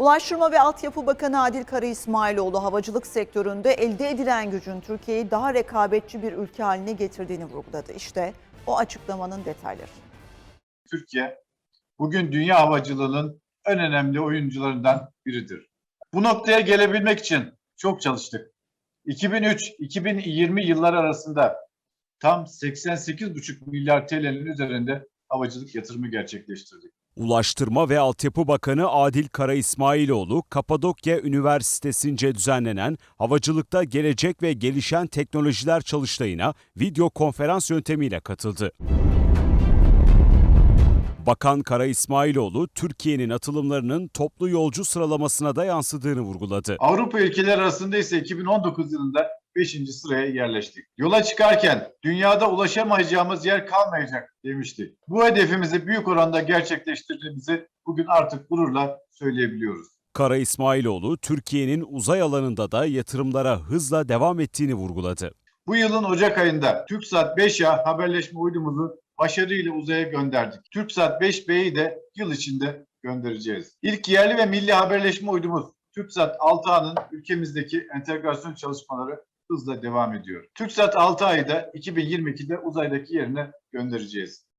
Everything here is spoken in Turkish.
Ulaştırma ve Altyapı Bakanı Adil Kara İsmailoğlu havacılık sektöründe elde edilen gücün Türkiye'yi daha rekabetçi bir ülke haline getirdiğini vurguladı. İşte o açıklamanın detayları. Türkiye bugün dünya havacılığının en önemli oyuncularından biridir. Bu noktaya gelebilmek için çok çalıştık. 2003-2020 yılları arasında tam 88,5 milyar TL'nin üzerinde havacılık yatırımı gerçekleştirdik. Ulaştırma ve Altyapı Bakanı Adil Kara İsmailoğlu, Kapadokya Üniversitesi'nce düzenlenen Havacılıkta Gelecek ve Gelişen Teknolojiler Çalıştayı'na video konferans yöntemiyle katıldı. Bakan Kara İsmailoğlu, Türkiye'nin atılımlarının toplu yolcu sıralamasına da yansıdığını vurguladı. Avrupa ülkeleri arasında ise 2019 yılında 5. sıraya yerleştik. Yola çıkarken dünyada ulaşamayacağımız yer kalmayacak demiştik. Bu hedefimizi büyük oranda gerçekleştirdiğimizi bugün artık gururla söyleyebiliyoruz. Kara İsmailoğlu, Türkiye'nin uzay alanında da yatırımlara hızla devam ettiğini vurguladı. Bu yılın Ocak ayında TürkSat 5A haberleşme uydumuzu başarıyla uzaya gönderdik. TürkSat 5B'yi de yıl içinde göndereceğiz. İlk yerli ve milli haberleşme uydumuz TürkSat 6A'nın ülkemizdeki entegrasyon çalışmaları hızla devam ediyor. TürkSat 6A'yı da 2022'de uzaydaki yerine göndereceğiz.